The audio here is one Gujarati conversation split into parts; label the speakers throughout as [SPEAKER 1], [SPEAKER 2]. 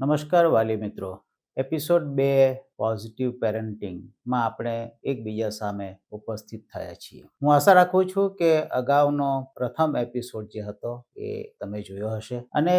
[SPEAKER 1] નમસ્કાર વાલી મિત્રો. એપિસોડ બે, પોઝિટિવ પેરેન્ટિંગમાં આપણે એકબીજા સામે ઉપસ્થિત થયા છીએ. હું આશા રાખું છું કે અગાઉનો પ્રથમ એપિસોડ જે હતો એ તમે જોયો હશે અને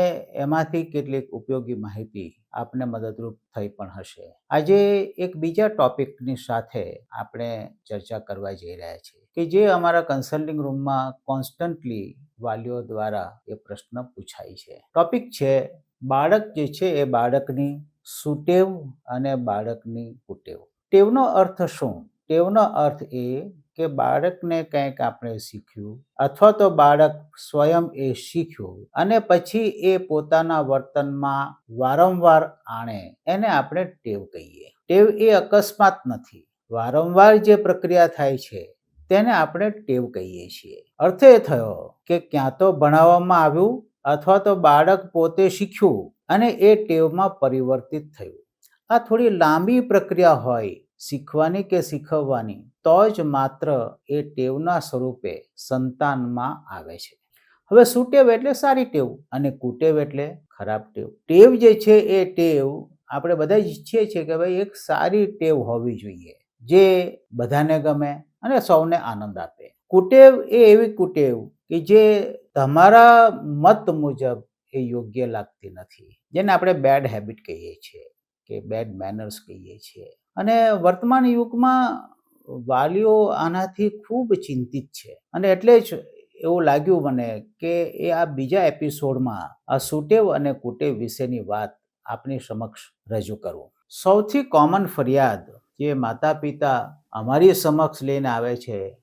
[SPEAKER 1] એમાંથી કેટલીક ઉપયોગી માહિતી આપને મદદરૂપ થઈ પણ હશે. આજે એક બીજા ટોપિકની સાથે આપણે ચર્ચા કરવા જઈ રહ્યા છીએ કે જે અમારા કન્સલ્ટિંગ રૂમમાં કોન્સ્ટન્ટલી વાલીઓ દ્વારા એ પ્રશ્ન પૂછાય છે. ટોપિક છે બાળક જે છે એ બાળકની સુટેવ અને બાળકની કુટેવ. ટેવનો અર્થ શું? ટેવનો અર્થ એ કે બાળકને કંઈક આપણે શીખ્યું અથવા તો બાળક સ્વયં એ શીખ્યું અને પછી એ પોતાના વર્તનમાં વારંવાર આણે એને આપણે ટેવ કહીએ. ટેવ એ અકસ્માત નથી. વારંવાર જે પ્રક્રિયા થાય છે તેને આપણે ટેવ કહીએ છીએ. અર્થ એ થયો કે ક્યાં તો ભણાવવામાં આવ્યું અથવા તો બાળક પોતે શીખ્યું અને એ ટેવમાં પરિવર્તિત થયું. આ થોડી લાંબી પ્રક્રિયા હોય, શીખવાની કે શીખવવાની તો જ માત્ર એ ટેવના સ્વરૂપે સંતાનમાં આવે છે. હવે સુટેવ એટલે સારી ટેવ અને કુટેવ એટલે ખરાબ ટેવ. ટેવ જે છે એ ટેવ આપણે બધા ઈચ્છીએ છીએ કે ભાઈ એક સારી ટેવ હોવી જોઈએ, જે બધાને ગમે અને સૌને આનંદ આપે. કુટેવ એ એવી કુટેવ કે જે તમારા મત મુજબ એ યોગ્ય લાગતી નથી. જેને આપણે બેડ હેબિટ કહીએ છીએ કે બેડ મેનર્સ કહીએ છીએ. અને વર્તમાન યુગમાં વાલીઓ આનાથી ખૂબ ચિંતિત છે. અને એટલે જ એવું લાગ્યું મને કે એ આ બીજા એપિસોડમાં આ સુટેવ અને કુટેવ વિશેની વાત આપની સમક્ષ રજૂ કરું. સૌથી કોમન ફરિયાદ જે માતા પિતા અમારી સમક્ષ લઈને આવે છે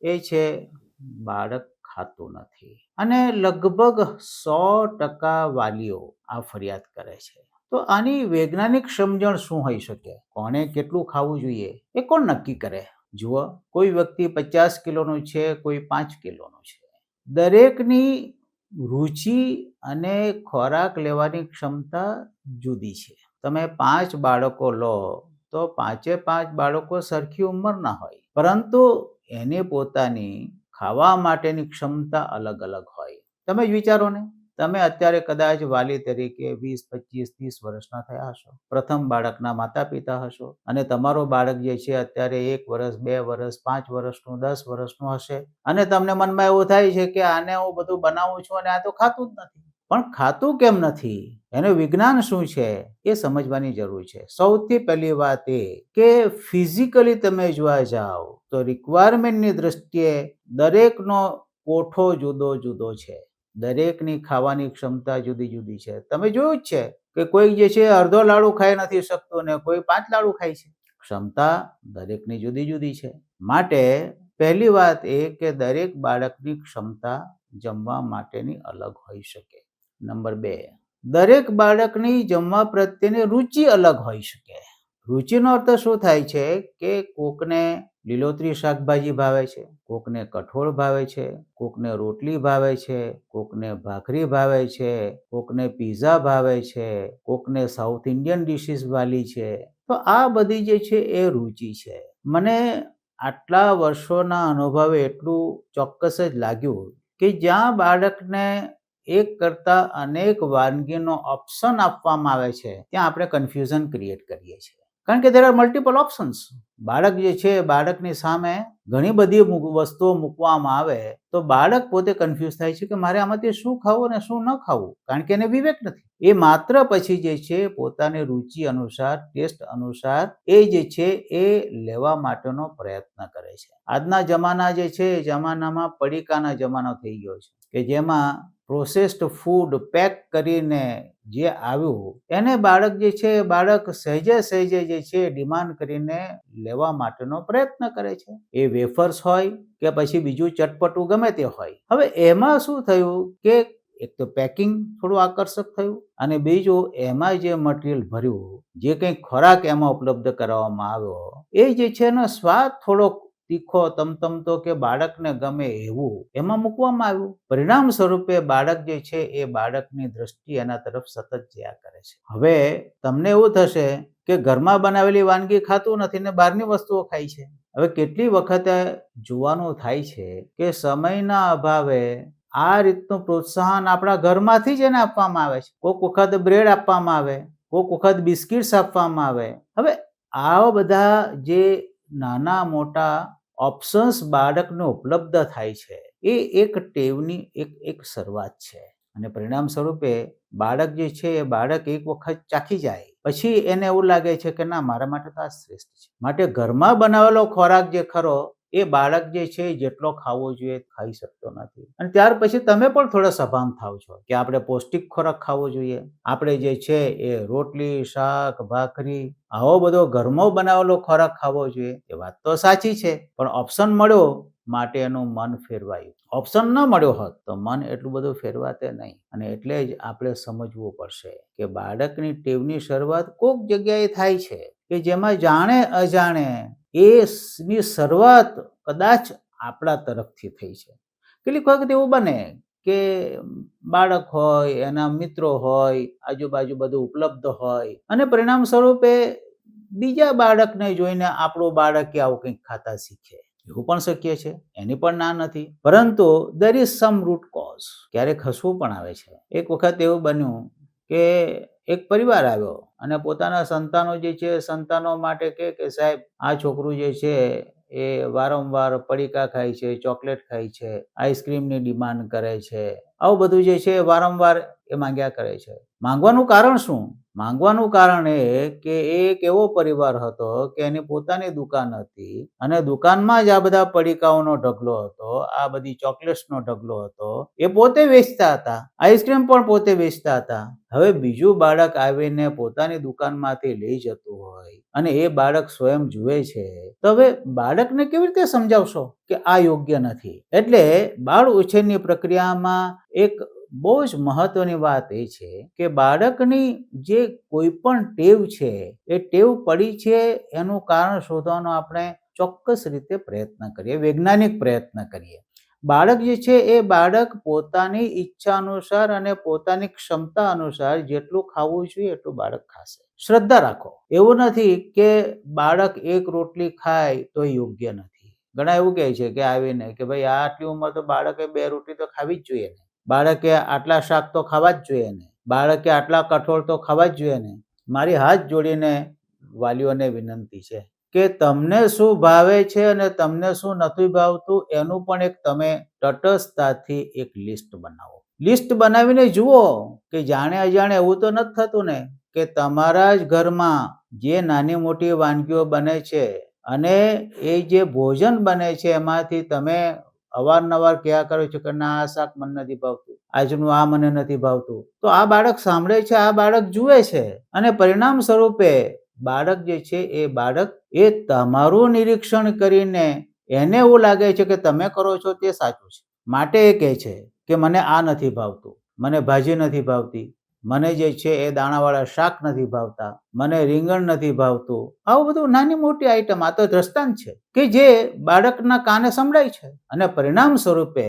[SPEAKER 1] એ છે, બાળક ખાતું નથી. અને લગભગ સો ટકા વાલીઓ આ ફરિયાદ કરે છે. તો આની વૈજ્ઞાનિક સમજણ શું હોઈ શકે? કોણે કેટલું ખાવું જોઈએ? એ કોણ નક્કી કરે? જુઓ, કોઈ વ્યક્તિ પચાસ કિલોનું છે, કોઈ પાંચ કિલોનું છે. દરેકની રુચિ અને ખોરાક લેવાની ક્ષમતા જુદી છે. તમે પાંચ બાળકો લો, તો પાંચે પાંચ બાળકો સરખી ઉંમરના હોય. પરંતુ એને પોતાની ખાવા માટેની ક્ષમતા અલગ અલગ હોય. તમે જ વિચારો ને? તમે અત્યારે કદાચ વાલી તરીકે વીસ પચીસ ત્રીસ વર્ષના થયા હશો. પ્રથમ બાળકના માતા પિતા હશો અને તમારો બાળક જે છે અત્યારે એક વર્ષ, બે વર્ષ, પાંચ વર્ષનું, દસ વર્ષનું હશે અને તમને મનમાં એવું થાય છે કે આને હું બધું બનાવું છું અને આ તો ખાતું જ નથી. પણ ખાતું કેમ નથી? એનું વિજ્ઞાન શું છે? એ સમજવાની જરૂર છે. સૌથી પહેલી વાત એ કે ફિઝિકલી તમે જોવા જાઓ તો રિક્વાયરમેન્ટની દ્રષ્ટિએ દરેકનો કોઠો જુદો જુદો છે. દરેકની ખાવાની ક્ષમતા જુદી જુદી છે. તમે જોયું જ છે કે કોઈ જે છે અડધો લાડુ ખાઈ નથી શકતો ને કોઈ પાંચ લાડુ ખાય છે. ક્ષમતા દરેકની જુદી જુદી છે. માટે પહેલી વાત એ કે દરેક બાળકની ક્ષમતા જમવા માટેની અલગ હોઈ શકે. નંબર બે, દરેક બાળકની જમવા પ્રત્યેની રુચિ અલગ હોઈ શકે. રુચિનો અર્થ શું થાય છે કે કોકને લીલોતરી શાકભાજી ભાવે છે, કોકને કઠોળ ભાવે છે, કોકને રોટલી ભાવે છે, કોકને ભાખરી ભાવે છે, કોકને પીઝા ભાવે છે, કોકને સાઉથ ઇન્ડિયન ડિશિસ વાલી છે. તો આ બધી જે છે એ રુચિ છે. મને આટલા વર્ષોના અનુભવે એટલું ચોક્કસ જ લાગ્યું કે જ્યાં બાળકને એક કરતા અનેક વાનગીનો ઓપ્શન આપવામાં આવે છે. ત્યાં આપણે કન્ફ્યુઝન ક્રિએટ કરીએ છીએ. કારણ કે દેર આર મલ્ટિપલ ઓપ્શન્સ બાળક જે છે, બાળકની સામે ઘણી બધી વસ્તુઓ મૂકવામાં આવે તો બાળક પોતે કન્ફ્યુઝ થાય છે કે મારે આમાંથી શું ખાવું અને શું ન ખાવું? કારણ કે એને વિવેક નથી. એ માત્ર પછી જે છે, પોતાની રુચિ અનુસાર, ટેસ્ટ અનુસાર એ જે છે, એ લેવા માટેનો પ્રયત્ન કરે છે. આજના જમાના જે છે, જમાનામાં પડીકાના જમાનો થઈ ગયો છે. કે જેમાં પ્રોસેસ્ડ ફૂડ પેક કરીને જે આવ્યું, એને બાળક જે છે, બાળક સહેજે સહેજે જે છે ડિમાન્ડ કરીને લેવા માટેનો પ્રયત્ન કરે છે. એ વેફર્સ હોય કે પછી બીજું ચટપટું ગમે તે હોય. હવે એમાં શું થયું કે એક તો પેકિંગ થોડું આકર્ષક થયું અને બીજું એમાં જે મટીરિયલ ભર્યું, જે કંઈ ખોરાક એમાં ઉપલબ્ધ કરાવવામાં આવ્યો, એ જે છે એનો સ્વાદ થોડોક તીખો તમતમતો કે બાળકને ગમે એવું એમાં મૂકવામાં આવ્યું. પરિણામ સ્વરૂપે બાળક જે છે એ બાળકની દ્રષ્ટિ એના તરફ સતત જયા કરે છે. હવે તમને એવું થશે કે ઘરમાં બનાવેલી વાનગી ખાતું નથી ને બહારની વસ્તુઓ ખાય છે. હવે કેટલી વખતે જોવાનું થાય છે કે સમયના અભાવે આ રીતનું પ્રોત્સાહન આપણા ઘરમાંથી જ એને આપવામાં આવે છે. કોઈક વખત બ્રેડ આપવામાં આવે, કોઈક વખત બિસ્કિટ્સ આપવામાં આવે. હવે આવા બધા જે નાના મોટા ઓપ્શન્સ બાળકને ઉપલબ્ધ થાય છે. એ એક ટેવની એક એક શરૂઆત છે. અને પરિણામ સ્વરૂપે બાળક જે છે, એ બાળક એક વખત ચાખી જાય. પછી એને એવું લાગે છે કે ના, મારા માટે તો આ શ્રેષ્ઠ છે. માટે ઘરમાં બનાવેલો ખોરાક જે ખરો એ બાળક જે છે, જેટલો ખાવો જોઈએ ખાઈ શકતો નથી. અને ત્યાર પછી તમે પણ થોડા સભાન થાવ છો કે આપણે પૌષ્ટિક ખોરાક ખાવો જોઈએ. આપણે જે છે, એ રોટલી, શાક, ભાખરી, આવો બધો ઘરમાં બનાવેલો ખોરાક ખાવો જોઈએ. એ વાત તો સાચી છે, પણ ઓપ્શન મળ્યો માટે એનું મન ફેરવાયું. ઓપ્શન ન મળ્યો હોત તો મન એટલું બધું ફેરવાતે નહીં. અને એટલે જ આપણે સમજવું પડશે કે બાળકની ટેવની શરૂઆત કોઈક જગ્યાએ થાય છે કે જેમાં જાણે અજાણે એ સ- ની શરૂઆત કદાચ આપણા તરફથી થઈ છે. કેટલીક વખત એવું બને કે બાળક હોય, એના મિત્રો હોય, આજુબાજુ બધું ઉપલબ્ધ હોય અને પરિણામ સ્વરૂપે બીજા બાળકને જોઈને આપણું બાળક કે આવું કંઈક ખાતા શીખે. એવું પણ શક્ય છે. એની પણ ના નથી. પરંતુ there is some root cause ક્યારેક હસવું પણ આવે છે. એક વખત એવું બન્યું કે એક પરિવાર આવ્યો. અને પોતાના સંતાનો જે છે, સંતાનો માટે કહે કે સાહેબ, આ છોકરું જે છે, એ વારંવાર પડીકા ખાય છે, ચોકલેટ ખાય છે, આઈસ્ક્રીમની ડિમાન્ડ કરે છે. આવું બધું જે છે એ વારંવાર એ માંગ્યા કરે છે. માંગવાનું કારણ શું? માંગવાનું કારણ એ કે એ એક એવો પરિવાર હતો કે એની પોતાની દુકાન હતી અને દુકાનમાં જ આ બધા પડીકાઓનો ઢગલો હતો, આ બધી ચોકલેટ્સનો ઢગલો હતો, એ પોતે વેચતા હતા, આઈસ્ક્રીમ પણ પોતે વેચતા હતા. હવે બીજું બાળક આવીને પોતાની દુકાનમાંથી લઈ જતું હોય અને એ બાળક સ્વયં જુએ છે, તો હવે બાળકને કેવી રીતે સમજાવશો કે આ યોગ્ય નથી? એટલે બાળ ઉછેરની પ્રક્રિયામાં એક બહુ જ મહત્વની વાત એ છે કે બાળકની જે કોઈ પણ ટેવ છે, એ ટેવ પડી છે એનું કારણ શોધવાનો આપણે ચોક્કસ રીતે પ્રયત્ન કરીએ, વૈજ્ઞાનિક પ્રયત્ન કરીએ. બાળક જે છે, એ બાળક પોતાની ઈચ્છા અનુસાર અને પોતાની ક્ષમતા અનુસાર જેટલું ખાવું જોઈએ એટલું બાળક ખાશે. શ્રદ્ધા રાખો. એવું નથી કે બાળક એક રોટલી ખાય તો યોગ્ય નથી. ઘણા એવું કહે છે કે આવીને કે ભાઈ આટલી ઉંમર તો બાળકે બે રોટલી તો ખાવી જ જોઈએ ને. બાળકે આટલા શાક તો ખાવા જ જોઈએ ને. બાળકે આટલા કઠોળ તો ખાવા જ જોઈએ ને. મારી હાથ જોડીને વાલીઓને વિનંતી છે કે તમને શું ભાવે છે અને તમને શું નથી ભાવતું એનું પણ એક તમે તટસ્થતાથી એક લિસ્ટ બનાવો. લિસ્ટ બનાવીને જુઓ કે જાણે અજાણે એવું તો નથી થતું ને કે તમારા જ ઘરમાં જે નાની મોટી વાનગીઓ બને છે અને એ જે ભોજન બને છે એમાંથી તમે અવારનવાર કયા કરે છે કે ના, આ શાક મને નથી ભાવતું, આજનું આ મને નથી ભાવતું. તો આ બાળક સાંભળે છે, આ બાળક જુએ છે અને પરિણામ સ્વરૂપે બાળક જે છે એ બાળક એ તમારું નિરીક્ષણ કરીને એને એવું લાગે છે કે તમે કરો છો તે સાચું છે. માટે એ કહે છે કે મને આ નથી ભાવતું, મને ભાજી નથી ભાવતી મને જે છે એ દાણાવાળા શાક નથી ભાવતા, મને રીંગણ નથી ભાવતું. આવું બધું નાની મોટી આઈટમ આ તો દ્રષ્ટાંત છે કે જે બાળકના કાને સંભળાય છે અને પરિણામ સ્વરૂપે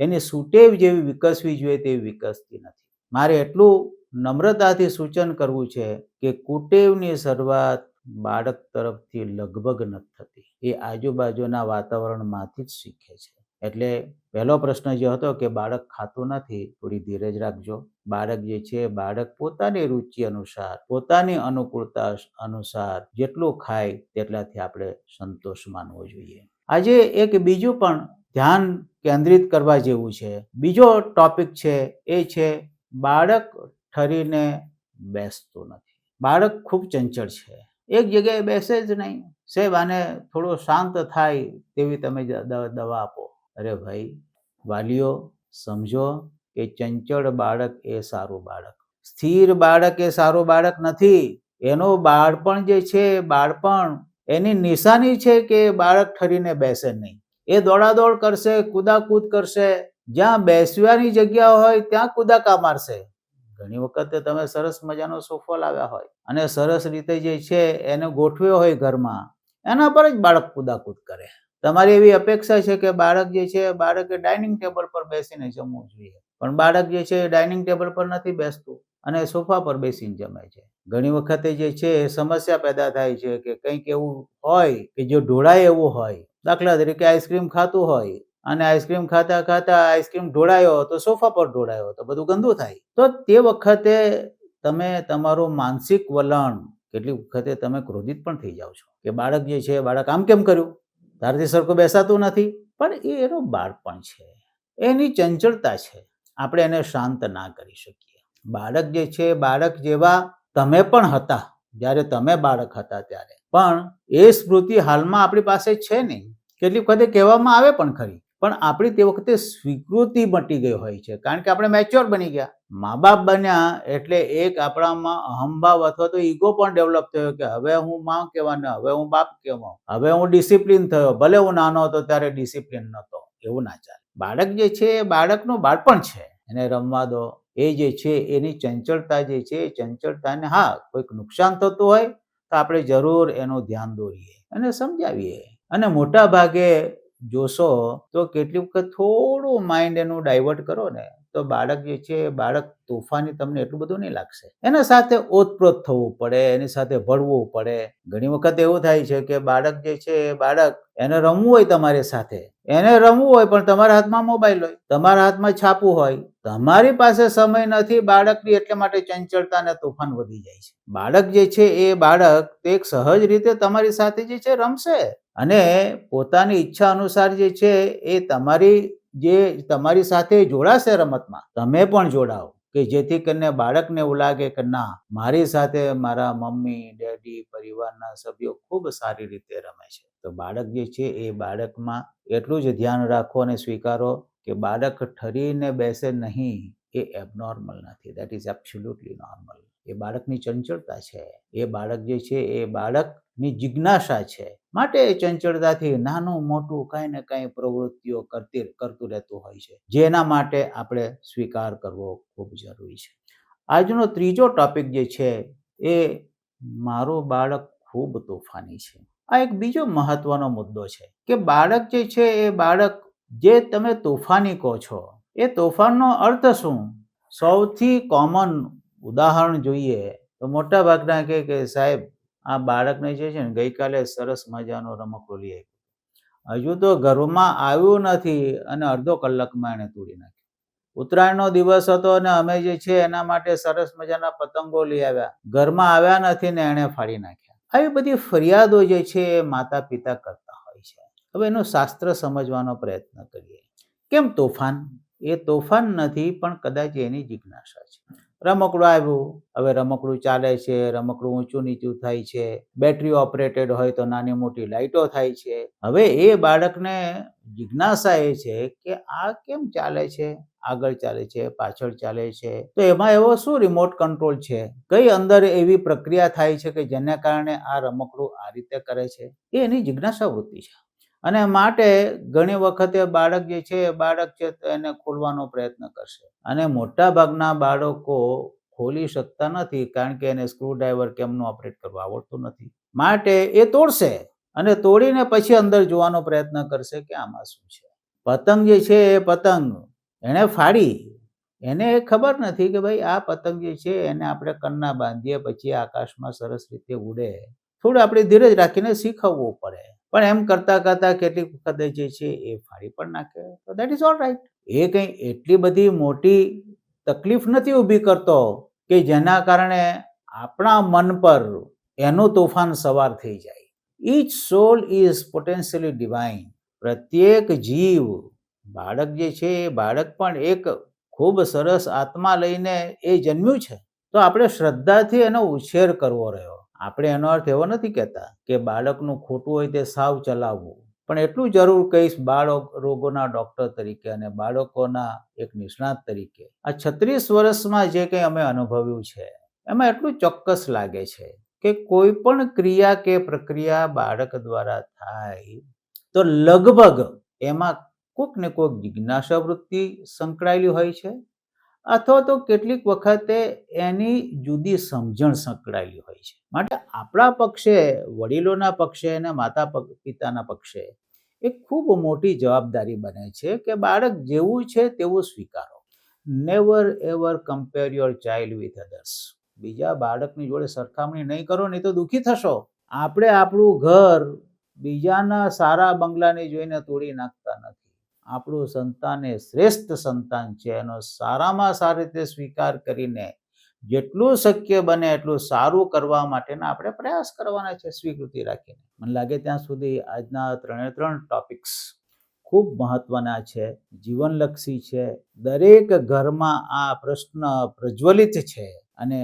[SPEAKER 1] એની સુટેવ જેવી વિકસવી જોઈએ તેવી વિકસતી નથી. મારે એટલું નમ્રતાથી સૂચન કરવું છે કે કુટેવની શરૂઆત બાળક તરફથી લગભગ નથી થતી. એ આજુબાજુના વાતાવરણમાંથી જ શીખે છે. એટલે પહેલો પ્રશ્ન જે હતો કે બાળક ખાતું નથી, થોડી ધીરજ રાખજો. બાળક જે છે, બાળક પોતાની રુચિ અનુસાર, પોતાની અનુકૂળતા અનુસાર જેટલું ખાય તેટલાથી આપણે સંતોષ માનવો જોઈએ. આજે એક બીજું પણ ધ્યાન કેન્દ્રિત કરવા જેવું છે. બીજો ટોપિક છે, એ છે બાળક ઠરીને બેસતું નથી. બાળક ખૂબ ચંચળ છે. એક જગ્યાએ બેસે જ નહીં. સાહેબ, આને થોડો શાંત થાય તેવી તમે દવા આપો. અરે ભાઈ, વાલીઓ, સમજો કે ચંચળ બાળક એ સારું બાળક. સ્થિર બાળક એ સારું બાળક નથી. એનું બાળપણ જે છે, બાળપણ એની નિશાની છે કે બાળક ઠરીને બેસે નહીં. એ દોડાદોડ કરશે, કૂદાકૂદ કરશે. જ્યાં બેસવાની જગ્યા હોય, ત્યાં કૂદાકા મારશે. ઘણી વખતે તમે સરસ મજાનો સોફો લાવ્યા હોય અને સરસ રીતે જે છે એને ગોઠવ્યો હોય ઘરમાં, એના પર જ બાળક કૂદાકૂદ કરે. તમારી એવી અપેક્ષા છે કે બાળક જે છે, બાળકે ડાઇનિંગ ટેબલ પર બેસીને જમવું જોઈએ. પણ બાળક જે છે, ડાઇનિંગ ટેબલ પર નથી બેસતું અને સોફા પર બેસીને જમે છે. ઘણી વખતે જે છે, એ સમસ્યા પેદા થાય છે કે કંઈક એવું હોય કે જો ઢોળાય એવું હોય, દાખલા તરીકે આઈસ્ક્રીમ ખાતું હોય અને આઈસ્ક્રીમ ખાતા ખાતા આઈસ્ક્રીમ ઢોળાયો તો સોફા પર ઢોળાયો તો બધું ગંદુ થાય. તો તે વખતે તમે તમારું માનસિક વલણ કેટલી વખતે તમે ક્રોધિત પણ થઈ જાઓ છો કે બાળક જે છે, બાળક આમ કેમ કર્યું? તારથી સરખું બેસાતું નથી. પણ એ એનું બાળપણ છે. એની ચંચળતા છે. આપણે એને શાંત ના કરી શકીએ. બાળક જે છે, બાળક જેવા તમે પણ હતા. જ્યારે તમે બાળક હતા ત્યારે. પણ એ સ્મૃતિ હાલમાં આપણી પાસે છે નહીં. કેટલીક વખતે કહેવામાં આવે પણ ખરી. પણ આપણી તે વખતે સ્વીકૃતિ મટી ગઈ હોય છે. કારણ કે આપણે મેચ્યોર બની ગયા. મા બાપ બન્યા એટલે એક આપણામાં અહંભાવ અથવા તો ઈગો પણ ડેવલપ થયો કે હવે હું માં કહેવાને હવે હું બાપ કહેવા હવે હું ડિસિપ્લિન થયો, ભલે હું નાનો હતો ત્યારે ડિસિપ્લિન નહોતો, એવું ના ચાલે. બાળક જે છે એ બાળકનું બાળપણ છે, એને રમવા દો, એ જે છે એની ચંચળતા જે છે એ ચંચળતાને હા, કોઈક નુકસાન થતું હોય તો આપણે જરૂર એનું ધ્યાન દોરીએ અને સમજાવીએ. અને મોટા ભાગે જોશો તો કેટલી વખત થોડું માઇન્ડ એનું ડાયવર્ટ કરો ને, તો બાળક જે છે, બાળક તોફાની તમને એટલું બધું નહીં લાગશે. એના સાથે ઓતપ્રોત થવું પડે, એની સાથે ભળવું પડે. ઘણી વખત એવું થાય છે કે બાળક જે છે એ બાળક એને રમવું હોય તમારી સાથે. એને રમવું હોય પણ તમારા હાથમાં મોબાઈલ હોય. તમારા હાથમાં છાપું હોય. તમારી પાસે સમય નથી, બાળકની એટલે માટે ચંચળતા અને તોફાન વધી જાય છે. બાળક જે છે એ બાળક તે એક સહજ રીતે તમારી સાથે જે છે રમશે અને પોતાની ઈચ્છા અનુસાર જે છે એ તમારી જે તમારી સાથે જોડાશે રમતમાં. તમે પણ જોડાઓ કે જેથી કરીને બાળકને એવું લાગે કે ના, મારી સાથે મારા મમ્મી, ડેડી, પરિવારના સભ્યો ખૂબ સારી રીતે રમે છે. તો બાળક જે છે એ બાળકમાં એટલું જ ધ્યાન રાખો અને સ્વીકારો કે બાળક ઠરીને બેસે નહીં, એ એબનોર્મલ નથી. દેટ ઇઝ એબ્સોલ્યુટલી નોર્મલ એ બાળકની ચંચળતા છે. એ બાળક જે છે, એ બાળકની જિજ્ઞાસા છે. માટે એ ચંચળતાથી નાનું, મોટું કાંઈ ને કાંઈ પ્રવૃત્તિઓ કરતી, કરતું રહેતું હોય છે. જેના માટે આપણે સ્વીકાર કરવો ખૂબ જરૂરી છે. આજનો ત્રીજો ટોપિક જે છે, એ મારું બાળક ખૂબ તોફાની છે. આ એક બીજો મહત્વનો મુદ્દો છે કે બાળક જે છે, એ બાળક જે તમે તોફાની કહો છો, એ તોફાનનો અર્થ શું? સૌથી કોમન ઉદાહરણ જોઈએ તો મોટા ભાગના કહે કે સાહેબ, આ બાળકને જે છે ને ગઈકાલે સરસ મજાનો રમકડો લઈ હજુ તો ઘરમાં આવ્યું નથી અને અડધો કલાકમાં એણે તોડી નાખ્યું. ઉત્તરાયણનો દિવસ હતો અને અમે જે છે એના માટે સરસ મજાના પતંગો લઈ આવ્યા. ઘરમાં આવ્યા નથી ને એણે ફાડી નાખ્યા. આવી બધી ફરિયાદો જે છે એ માતા પિતા કરતા હવે એનું શાસ્ત્ર સમજવાનો પ્રયત્ન કરીએ. કેમ તોફાન? એ તોફાન નથી, પણ કદાચ એની જિજ્ઞાસા છે. રમકડું આવ્યું, હવે રમકડું ચાલે છે, રમકડું ઊંચું નીચું થાય છે, બેટરી ઓપરેટેડ હોય તો નાની મોટી લાઇટો થાય છે. હવે એ બાળકને જિજ્ઞાસા એ છે કે આ કેમ ચાલે છે? આગળ ચાલે છે, પાછળ ચાલે છે? તો એમાં એવો શું રિમોટ કંટ્રોલ છે? કઈ અંદર એવી પ્રક્રિયા થાય છે કે જેના કારણે આ રમકડું આ રીતે કરે છે? એ એની જિજ્ઞાસા વૃત્તિ છે. અને માટે ઘણી વખતે બાળક જે છે, એ બાળક છે એને ખોલવાનો પ્રયત્ન કરશે. અને મોટા ભાગના બાળકો ખોલી શકતા નથી કારણ કે એને સ્ક્રૂ ડ્રાઈવર કેમનું ઓપરેટ કરવું આવડતું નથી. માટે એ તોડશે અને તોડીને પછી અંદર જોવાનો પ્રયત્ન કરશે કે આમાં શું છે. પતંગ જે છે, એ પતંગ એણે ફાડી. એને એ ખબર નથી કે ભાઈ આ પતંગ જે છે, એને આપણે કન્ના બાંધીએ, પછી આકાશમાં સરસ રીતે ઉડે. થોડું આપણે ધીરજ રાખીને શીખવવું પડે. પણ એમ કરતા કરતા કેટલીક વખતે જે છે એ ફાડી પણ નાખે. તો દેટ ઇઝ ઓલ રાઈટ એ કંઈ એટલી બધી મોટી તકલીફ નથી ઊભી કરતો કે જેના કારણે આપણા મન પર એનું તોફાન સવાર થઈ જાય. Each soul is potentially divine પ્રત્યેક જીવ, બાળક જે છે એ બાળક પણ એક ખૂબ સરસ આત્મા લઈને એ જન્મ્યું છે. તો આપણે શ્રદ્ધાથી એનો ઉછેર કરવો રહ્યો. આપણે એનો અર્થ એવો નથી કહેતા કે બાળકનું ખોટું હોય તે સાવ ચલાવવું. પણ એટલું જરૂર કહીશ બાળક રોગોના ડૉક્ટર તરીકે અને બાળકોના એક નિષ્ણાત તરીકે. આ છત્રીસ વર્ષમાં જે કંઈ અમે અનુભવ્યું છે, એમાં એટલું ચોક્કસ લાગે છે કે કોઈ પણ ક્રિયા કે પ્રક્રિયા બાળક દ્વારા થાય, તો લગભગ એમાં કોઈક ને કોઈક જિજ્ઞાસા વૃત્તિ સંકળાયેલી હોય છે. અથવા તો કેટલીક વખતે એની જુદી સમજણ સંકળાયેલી હોય છે. માટે આપણા પક્ષે, વડીલોના પક્ષે અને માતા પિતાના પક્ષે એ ખૂબ મોટી જવાબદારી બને છે કે બાળક જેવું છે તેવું સ્વીકારો. Never ever compare your child with others બીજા બાળકની જોડે સરખામણી નહીં કરો, નહીં તો દુઃખી થશો. આપણે આપણું ઘર બીજાના સારા બંગલાને જોઈને તોડી નાખતા નથી. આપણું સંતાન એ શ્રેષ્ઠ સંતાન છે. એનો સારામાં સારી રીતે સ્વીકાર કરીને જેટલું શક્ય બને એટલું સારું કરવા માટેના આપણે પ્રયાસ કરવાના છે સ્વીકૃતિ રાખીને. મને લાગે ત્યાં સુધી આજના ત્રણે ત્રણ ટોપિક્સ ખૂબ મહત્વના છે, જીવનલક્ષી છે. દરેક ઘરમાં આ પ્રશ્ન પ્રજ્વલિત છે અને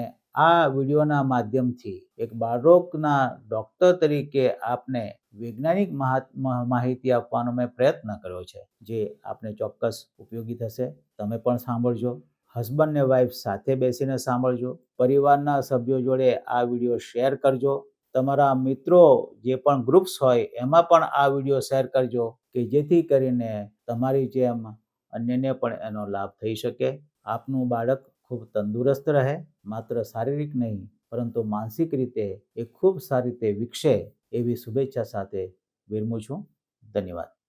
[SPEAKER 1] આ વિડીયોના માધ્યમથી એક બાળકના ડૉક્ટર તરીકે આપને વૈજ્ઞાનિક મહા- માહિતી આપવાનો મેં પ્રયત્ન કર્યો છે, જે આપને ચોક્કસ ઉપયોગી થશે. તમે પણ સાંભળજો. હસબન્ડ ને વાઈફ સાથે બેસીને સાંભળજો. પરિવારના સભ્યો જોડે આ વીડિયો શેર કરજો. તમારા મિત્રો જે પણ ગ્રુપ્સ હોય, એમાં પણ આ વીડિયો શેર કરજો, કે જેથી કરીને તમારી જેમ અન્યને પણ એનો લાભ થઈ શકે. આપનું બાળક ખૂબ તંદુરસ્ત રહે, માત્ર શારીરિક નહીં, પરંતુ માનસિક રીતે એ ખૂબ સારી રીતે વિકસે. એવી શુભેચ્છા સાથે વિરમું છું. ધન્યવાદ.